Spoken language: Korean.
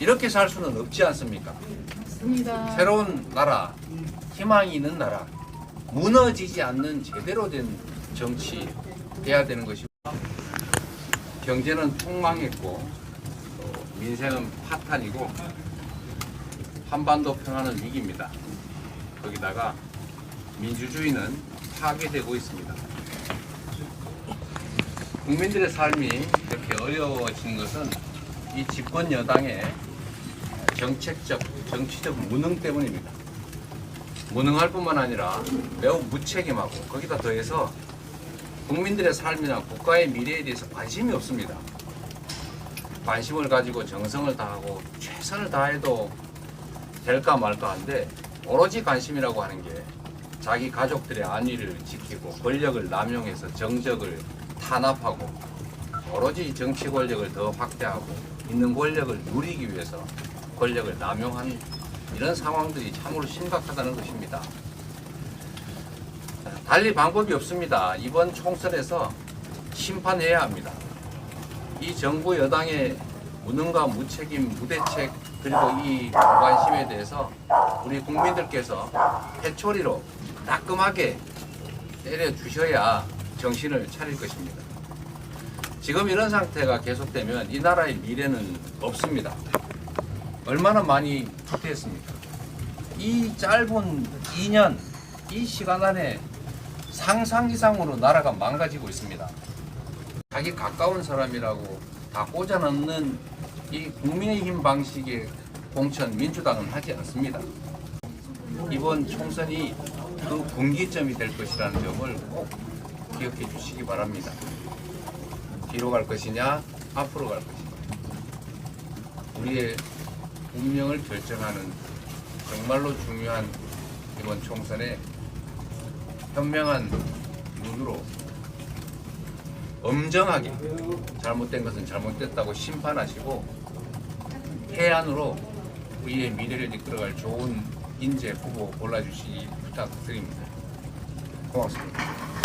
이렇게 살 수는 없지 않습니까? 맞습니다. 새로운 나라, 희망이 있는 나라, 무너지지 않는 제대로 된 정치 돼야 되는 것이고 경제는 폭망했고 또 민생은 파탄이고 한반도 평화는 위기입니다. 거기다가 민주주의는 파괴되고 있습니다. 국민들의 삶이 이렇게 어려워지는 것은 이 집권 여당의 정책적, 정치적 무능 때문입니다. 무능할 뿐만 아니라 매우 무책임하고 거기다 더해서 국민들의 삶이나 국가의 미래에 대해서 관심이 없습니다. 관심을 가지고 정성을 다하고 최선을 다해도 될까 말까 한데 오로지 관심이라고 하는 게 자기 가족들의 안위를 지키고 권력을 남용해서 정적을 탄압하고 오로지 정치 권력을 더 확대하고 있는 권력을 누리기 위해서 권력을 남용한 이런 상황들이 참으로 심각하다는 것입니다. 달리 방법이 없습니다. 이번 총선에서 심판해야 합니다. 이 정부 여당의 무능과 무책임, 무대책 그리고 이 무관심에 대해서 우리 국민들께서 해초리로 따끔하게 때려 주셔야 정신을 차릴 것입니다. 지금 이런 상태가 계속되면 이 나라의 미래는 없습니다. 얼마나 많이 후퇴했습니까? 이 짧은 2년, 이 시간 안에 상상 이상으로 나라가 망가지고 있습니다. 자기 가까운 사람이라고 다 꽂아 넣는 이 국민의힘 방식의 공천 민주당은 하지 않습니다. 이번 총선이 그 분기점이 될 것이라는 점을 꼭 기억해 주시기 바랍니다. 뒤로 갈 것이냐, 앞으로 갈 것이냐. 우리의 운명을 결정하는 정말로 중요한 이번 총선에 현명한 눈으로 엄정하게 잘못된 것은 잘못됐다고 심판하시고 해안으로 우리의 미래를 이끌어갈 좋은 인재 후보 골라주시기 부탁드립니다. 고맙습니다.